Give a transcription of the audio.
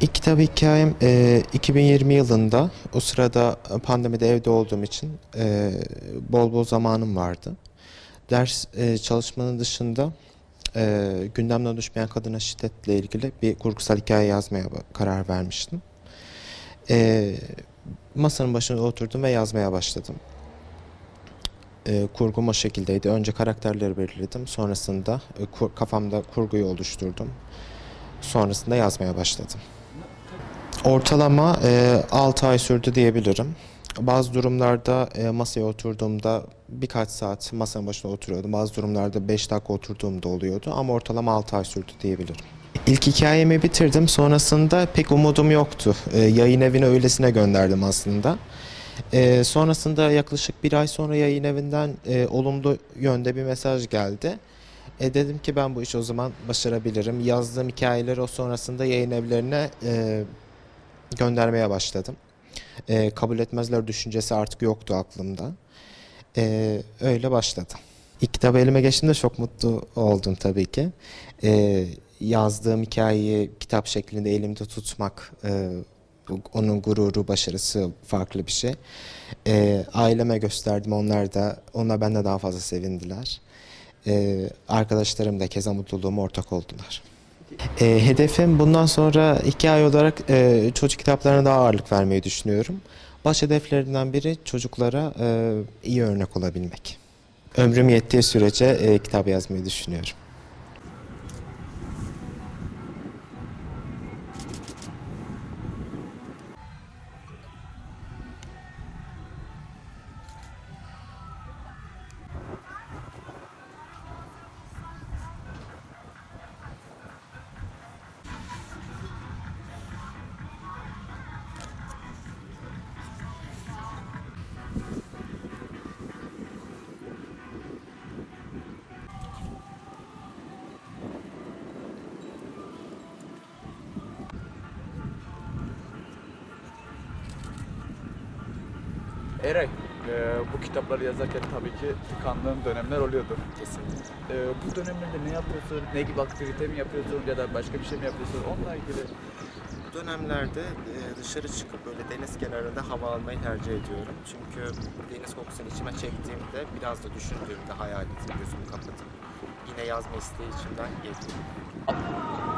İlk kitap hikayem e, 2020 yılında o sırada pandemide evde olduğum için e, bol bol zamanım vardı. Ders e, çalışmanın dışında e, gündemden düşmeyen kadına şiddetle ilgili bir kurgusal hikaye yazmaya karar vermiştim. E, masanın başına oturdum ve yazmaya başladım. E, kurgum o şekildeydi. Önce karakterleri belirledim. Sonrasında e, kur- kafamda kurguyu oluşturdum. Sonrasında yazmaya başladım. Ortalama e, 6 ay sürdü diyebilirim. Bazı durumlarda e, masaya oturduğumda birkaç saat masanın başına oturuyordum. Bazı durumlarda 5 dakika oturduğumda oluyordu ama ortalama 6 ay sürdü diyebilirim. İlk hikayemi bitirdim. Sonrasında pek umudum yoktu. E, yayın evine öylesine gönderdim aslında. E, sonrasında yaklaşık bir ay sonra yayın evinden e, olumlu yönde bir mesaj geldi. E, dedim ki ben bu işi o zaman başarabilirim. Yazdığım hikayeleri o sonrasında yayın evlerine e, göndermeye başladım. E, kabul etmezler düşüncesi artık yoktu aklımda. E, öyle başladı. İlk kitabı elime geçtiğimde çok mutlu oldum tabii ki. E, yazdığım hikayeyi kitap şeklinde elimde tutmak, e, onun gururu, başarısı farklı bir şey. E, aileme gösterdim, onlar da, onlar benden daha fazla sevindiler. E, arkadaşlarım da keza mutluluğuma ortak oldular. E, hedefim bundan sonra hikaye olarak e, çocuk kitaplarına daha ağırlık vermeyi düşünüyorum. Baş hedeflerinden biri çocuklara e, iyi örnek olabilmek. Ömrüm yettiği sürece e, kitap yazmayı düşünüyorum. Eray, e, bu kitapları yazarken tabii ki tıkandığın dönemler oluyordur. Kesinlikle. E, bu dönemlerde ne yapıyorsun? Ne gibi aktivite mi yapıyorsun ya da başka bir şey mi yapıyorsun? Onunla ilgili. Bu dönemlerde e, dışarı çıkıp böyle deniz kenarında hava almayı tercih ediyorum. Çünkü deniz kokusunu içime çektiğimde biraz da düşündüğümde hayal edip gözümü kapatıp yine yazma isteği içimden geliyor.